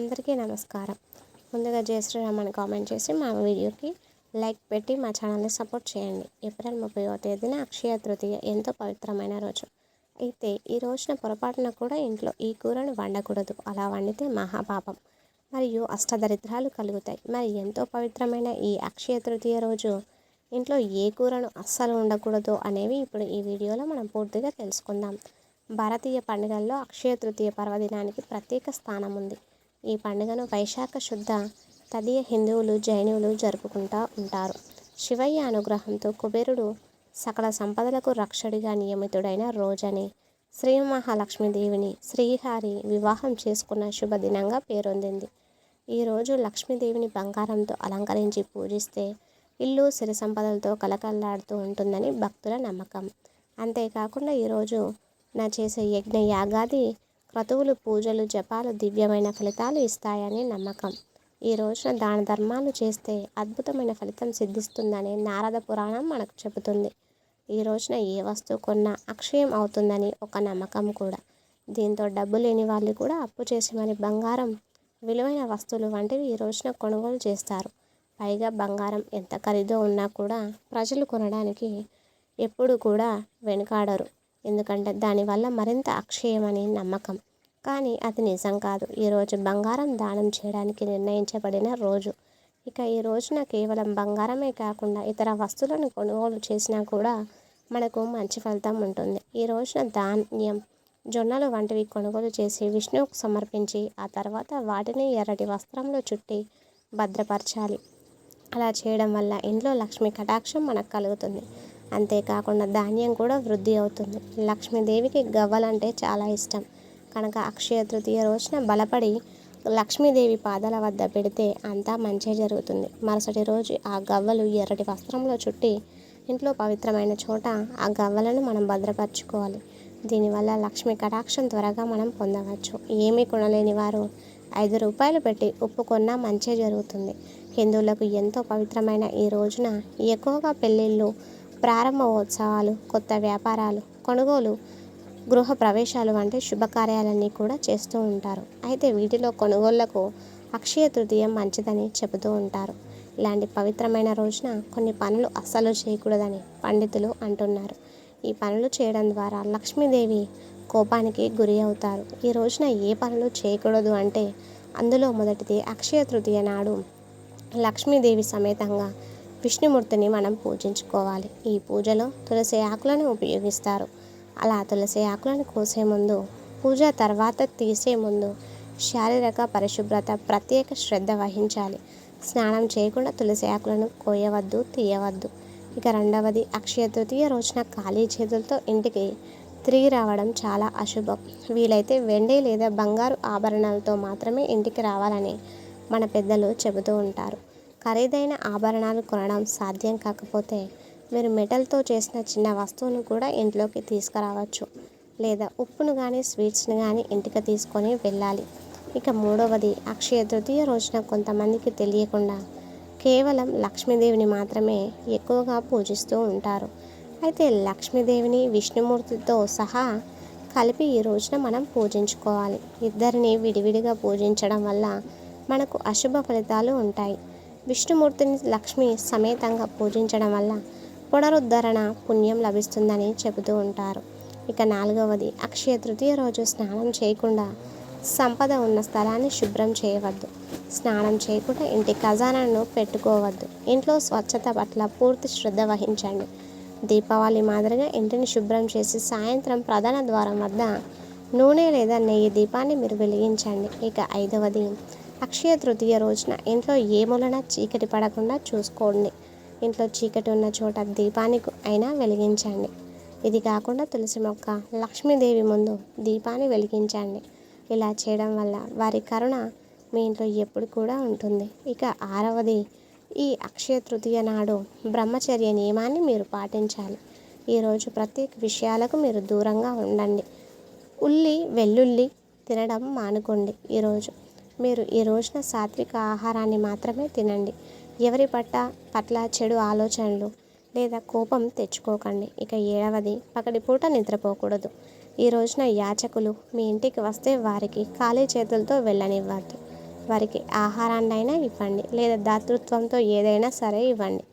అందరికీ నమస్కారం. ముందుగా జయ శ్రీరామ్ అని కామెంట్ చేసి మా వీడియోకి లైక్ పెట్టి మా ఛానల్ని సపోర్ట్ చేయండి. ఏప్రిల్ ముప్పైవ తేదీన అక్షయ తృతీయ ఎంతో పవిత్రమైన రోజు. అయితే ఈ రోజున పొరపాటున కూడా ఇంట్లో ఈ కూరను వండకూడదు. అలా వండితే మహాపాపం. మరియు అష్టదరిద్రాలు కలుగుతాయి. మరి ఎంతో పవిత్రమైన ఈ అక్షయ తృతీయ రోజు ఇంట్లో ఏ కూరను అస్సలు ఉండకూడదు అనేవి ఇప్పుడు ఈ వీడియోలో మనం పూర్తిగా తెలుసుకుందాం. భారతీయ పండుగల్లో అక్షయ తృతీయ పర్వదినానికి ప్రత్యేక స్థానం ఉంది. ఈ పండుగను వైశాఖ శుద్ధ తదియ హిందువులు జైనువులు జరుపుకుంటూ ఉంటారు. శివయ్య అనుగ్రహంతో కుబేరుడు సకల సంపదలకు రక్షడిగా నియమితుడైన రోజని శ్రీ మహాలక్ష్మీదేవిని శ్రీహారి వివాహం చేసుకున్న శుభదినంగా పేరొందింది. ఈరోజు లక్ష్మీదేవిని బంగారంతో అలంకరించి పూజిస్తే ఇల్లు సిరి సంపదలతో కలకల్లాడుతూ ఉంటుందని భక్తుల నమ్మకం. అంతేకాకుండా ఈరోజు నా చేసే యజ్ఞ యాగాది క్రతువులు పూజలు జపాలు దివ్యమైన ఫలితాలు ఇస్తాయనే నమ్మకం. ఈ రోజున దాన ధర్మాలు చేస్తే అద్భుతమైన ఫలితం సిద్ధిస్తుందని నారద పురాణం మనకు చెబుతుంది. ఈ రోజున ఏ వస్తువు కొన్నా అక్షయం అవుతుందని ఒక నమ్మకం కూడా. దీంతో డబ్బు లేని వాళ్ళు కూడా అప్పు చేసి మరి బంగారం విలువైన వస్తువులు వంటివి ఈ రోజున కొనుగోలు చేస్తారు. పైగా బంగారం ఎంత ఖరీదో ఉన్నా కూడా ప్రజలు కొనడానికి ఎప్పుడు కూడా వెనుకాడరు. ఎందుకంటే దానివల్ల మరింత అక్షయమని నమ్మకం. కానీ అది నిజం కాదు. ఈరోజు బంగారం దానం చేయడానికి నిర్ణయించబడిన రోజు. ఇక ఈ రోజున కేవలం బంగారమే కాకుండా ఇతర వస్తువులను కొనుగోలు చేసినా కూడా మనకు మంచి ఫలితం ఉంటుంది. ఈ రోజున ధాన్యం జొన్నలు వంటివి కొనుగోలు చేసి విష్ణువుకు సమర్పించి ఆ తర్వాత వాటిని ఎర్రటి వస్త్రంలో చుట్టి భద్రపరచాలి. అలా చేయడం వల్ల ఇంట్లో లక్ష్మి కటాక్షం మనకు కలుగుతుంది. అంతేకాకుండా ధాన్యం కూడా వృద్ధి అవుతుంది. లక్ష్మీదేవికి గవ్వలంటే చాలా ఇష్టం. కనుక అక్షయ తృతీయ రోజున బలపడి లక్ష్మీదేవి పాదాల వద్ద పెడితే అంతా మంచి జరుగుతుంది. మరుసటి రోజు ఆ గవ్వలు ఎర్రటి వస్త్రంలో చుట్టి ఇంట్లో పవిత్రమైన చోట ఆ గవ్వలను మనం భద్రపరచుకోవాలి. దీనివల్ల లక్ష్మీ కటాక్షం త్వరగా మనం పొందవచ్చు. ఏమీ కొనలేని వారు ఐదు రూపాయలు పెట్టి ఉప్పు కొన్నా మంచి జరుగుతుంది. హిందువులకు ఎంతో పవిత్రమైన ఈ రోజున ఎక్కువగా పెళ్ళిళ్ళు ప్రారంభోత్సవాలు కొత్త వ్యాపారాలు కొనుగోలు గృహ ప్రవేశాలు వంటి శుభకార్యాలన్నీ కూడా చేస్తూ ఉంటారు. అయితే వీటిలో కొనుగోళ్ళకు అక్షయ తృతీయ మంచిదని చెబుతూ ఉంటారు. ఇలాంటి పవిత్రమైన రోజున కొన్ని పనులు అస్సలు చేయకూడదని పండితులు అంటున్నారు. ఈ పనులు చేయడం ద్వారా లక్ష్మీదేవి కోపానికి గురి అవుతారు. ఈ రోజున ఏ పనులు చేయకూడదు అంటే అందులో మొదటిది అక్షయ తృతీయ నాడు లక్ష్మీదేవి సమేతంగా విష్ణుమూర్తిని మనం పూజించుకోవాలి. ఈ పూజలో తులసి ఆకులను ఉపయోగిస్తారు. అలా తులసి ఆకులను కోసే ముందు పూజ తర్వాత తీసే ముందు శారీరక పరిశుభ్రత ప్రత్యేక శ్రద్ధ వహించాలి. స్నానం చేయకుండా తులసి ఆకులను కోయవద్దు తీయవద్దు. ఇక రెండవది అక్షయ తృతీయ రోజున ఖాళీ చేతులతో ఇంటికి తిరిగి రావడం చాలా అశుభం. వీలైతే వెండి లేదా బంగారు ఆభరణాలతో మాత్రమే ఇంటికి రావాలని మన పెద్దలు చెబుతూ ఉంటారు. ఖరీదైన ఆభరణాలు కొనడం సాధ్యం కాకపోతే మీరు మెటల్తో చేసిన చిన్న వస్తువును కూడా ఇంట్లోకి తీసుకురావచ్చు. లేదా ఉప్పును కానీ స్వీట్స్ని కానీ ఇంటికి తీసుకొని వెళ్ళాలి. ఇక మూడవది అక్షయ తృతీయ రోజున కొంతమందికి తెలియకుండా కేవలం లక్ష్మీదేవిని మాత్రమే ఎక్కువగా పూజిస్తూ ఉంటారు. అయితే లక్ష్మీదేవిని విష్ణుమూర్తితో సహా కలిపి ఈ రోజున మనం పూజించుకోవాలి. ఇద్దరిని విడివిడిగా పూజించడం వల్ల మనకు అశుభ ఫలితాలు ఉంటాయి. విష్ణుమూర్తిని లక్ష్మి సమేతంగా పూజించడం వల్ల పునరుద్ధరణ పుణ్యం లభిస్తుందని చెబుతూ ఉంటారు. ఇక నాలుగవది అక్షయ తృతీయ రోజు స్నానం చేయకుండా సంపద ఉన్న స్థలాన్ని శుభ్రం చేయవద్దు. స్నానం చేయకుండా ఇంటి ఖజానాను పెట్టుకోవద్దు. ఇంట్లో స్వచ్ఛత పట్ల పూర్తి శ్రద్ధ వహించండి. దీపావళి మాదిరిగా ఇంటిని శుభ్రం చేసి సాయంత్రం ప్రధాన ద్వారం వద్ద నూనె లేదా నెయ్యి దీపాన్ని మీరు వెలిగించండి. ఇక ఐదవది అక్షయ తృతీయ రోజున ఇంట్లో ఏ మూలన చీకటి పడకుండా చూసుకోండి. ఇంట్లో చీకటి ఉన్న చోట దీపానికి అయినా వెలిగించండి. ఇది కాకుండా తులసి మొక్క లక్ష్మీదేవి ముందు దీపాన్ని వెలిగించండి. ఇలా చేయడం వల్ల వారి కరుణ మీ ఇంట్లో ఎప్పుడు కూడా ఉంటుంది. ఇక ఆరవది ఈ అక్షయ తృతీయ నాడు బ్రహ్మచర్య నియమాన్ని మీరు పాటించాలి. ఈరోజు ప్రత్యేక విషయాలకు మీరు దూరంగా ఉండండి. ఉల్లి వెల్లుల్లి తినడం మానుకోండి. ఈరోజు మీరు ఈ రోజున సాత్విక ఆహారాన్ని మాత్రమే తినండి. ఎవరి పట్ల పట్ల చెడు ఆలోచనలు లేదా కోపం తెచ్చుకోకండి. ఇక ఏడవది పకడిపూట నిద్రపోకూడదు. ఈ రోజున యాచకులు మీ ఇంటికి వస్తే వారికి ఖాళీ చేతులతో వెళ్ళనివ్వద్దు. వారికి ఆహారాన్నైనా ఇవ్వండి లేదా దాతృత్వంతో ఏదైనా సరే ఇవ్వండి.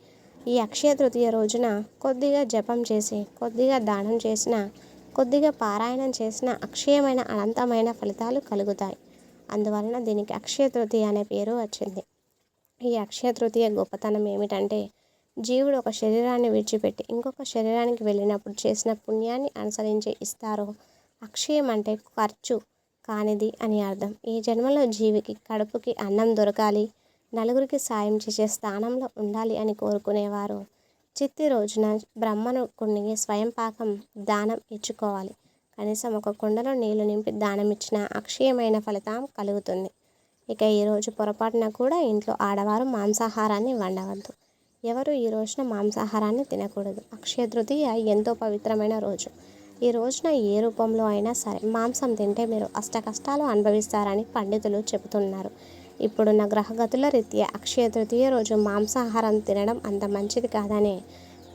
ఈ అక్షయ తృతీయ రోజున కొద్దిగా జపం చేసి కొద్దిగా దానం చేసిన కొద్దిగా పారాయణం చేసిన అక్షయమైన అనంతమైన ఫలితాలు కలుగుతాయి. అందువలన దీనికి అక్షయ తృతీయ అనే పేరు వచ్చింది. ఈ అక్షయ తృతీయ గొప్పతనం ఏమిటంటే జీవుడు ఒక శరీరాన్ని విడిచిపెట్టి ఇంకొక శరీరానికి వెళ్ళినప్పుడు చేసిన పుణ్యాన్ని అనుసరించి ఇస్తారు అక్షయం అంటే ఖర్చు కానిది అని అర్థం. ఈ జన్మలో జీవికి కడుపుకి అన్నం దొరకాలి నలుగురికి సాయం చేసే స్థానంలో ఉండాలి అని కోరుకునేవారు. చిత్తి రోజున బ్రహ్మను కొన్ని స్వయం పాకం దానం ఇచ్చుకోవాలి. కనీసం ఒక కుండలో నీళ్ళు నింపి దానం ఇచ్చిన అక్షయమైన ఫలితం కలుగుతుంది. ఇక ఈరోజు పొరపాటున కూడా ఇంట్లో ఆడవారు మాంసాహారాన్ని వండవద్దు. ఎవరు ఈ రోజున మాంసాహారాన్ని తినకూడదు? అక్షయ తృతీయ ఎంతో పవిత్రమైన రోజు. ఈ రోజున ఏ రూపంలో అయినా సరే మాంసం తింటే మీరు అష్ట కష్టాలు అనుభవిస్తారని పండితులు చెబుతున్నారు. ఇప్పుడున్న గ్రహగతుల రీత్యా అక్షయ తృతీయ రోజు మాంసాహారం తినడం అంత మంచిది కాదని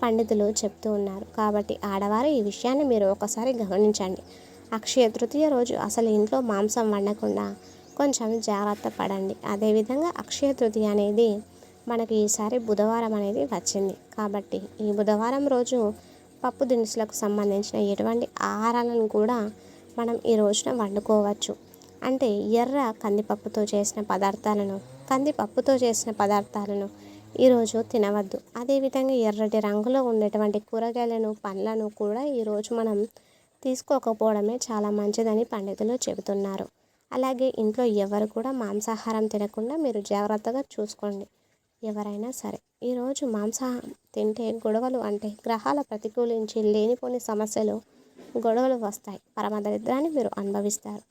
పండితులు చెప్తూ ఉన్నారు. కాబట్టి ఆడవారు ఈ విషయాన్ని మీరు ఒకసారి గమనించండి. అక్షయ తృతీయ రోజు అసలు ఇంట్లో మాంసం వండకుండా కొంచెం జాగ్రత్త పడండి. అదేవిధంగా అక్షయ తృతీయ అనేది మనకి ఈసారి బుధవారం అనేది వచ్చింది. కాబట్టి ఈ బుధవారం రోజు పప్పు దినుసులకు సంబంధించిన ఎటువంటి ఆహారాలను కూడా మనం ఈ రోజున వండుకోవచ్చు. అంటే ఎర్ర కందిపప్పుతో చేసిన పదార్థాలను కందిపప్పుతో చేసిన పదార్థాలను ఈరోజు తినవద్దు. అదేవిధంగా ఎర్రటి రంగులో ఉండేటువంటి కూరగాయలను పండ్లను కూడా ఈరోజు మనం తీసుకోకపోవడమే చాలా మంచిదని పండితులు చెబుతున్నారు. అలాగే ఇంట్లో ఎవరు కూడా మాంసాహారం తినకుండా మీరు జాగ్రత్తగా చూసుకోండి. ఎవరైనా సరే ఈరోజు మాంసాహారం తింటే గొడవలు అంటే గ్రహాల ప్రతికూలించి లేనిపోని సమస్యలు గొడవలు వస్తాయి. పరమదరిద్రాన్ని మీరు అనుభవిస్తారు.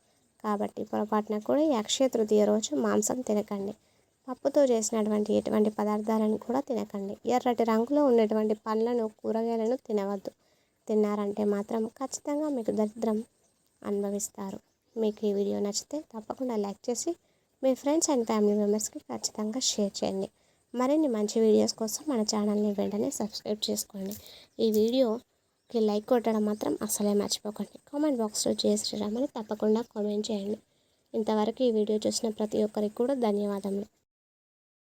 కాబట్టి పొరపాటున కూడా ఈ అక్షయ తృతీయ రోజు మాంసం తినకండి. పప్పుతో చేసినటువంటి ఎటువంటి పదార్థాలను కూడా తినకండి. ఎర్రటి రంగులో ఉన్నటువంటి పండ్లను కూరగాయలను తినవద్దు. తిన్నారంటే మాత్రం ఖచ్చితంగా మీకు దరిద్రం అనుభవిస్తారు. మీకు ఈ వీడియో నచ్చితే తప్పకుండా లైక్ చేసి మీ ఫ్రెండ్స్ అండ్ ఫ్యామిలీ మెంబర్స్కి ఖచ్చితంగా షేర్ చేయండి. మరిన్ని మంచి వీడియోస్ కోసం మన ఛానల్ని వెంటనే సబ్స్క్రైబ్ చేసుకోండి. ఈ వీడియోకి లైక్ కొట్టడం మాత్రం అసలే మర్చిపోకండి. కామెంట్ బాక్స్లో జయ శ్రీరామని తప్పకుండా కామెంట్ చేయండి. ఇంతవరకు ఈ వీడియో చూసిన ప్రతి ఒక్కరికి కూడా ధన్యవాదములు.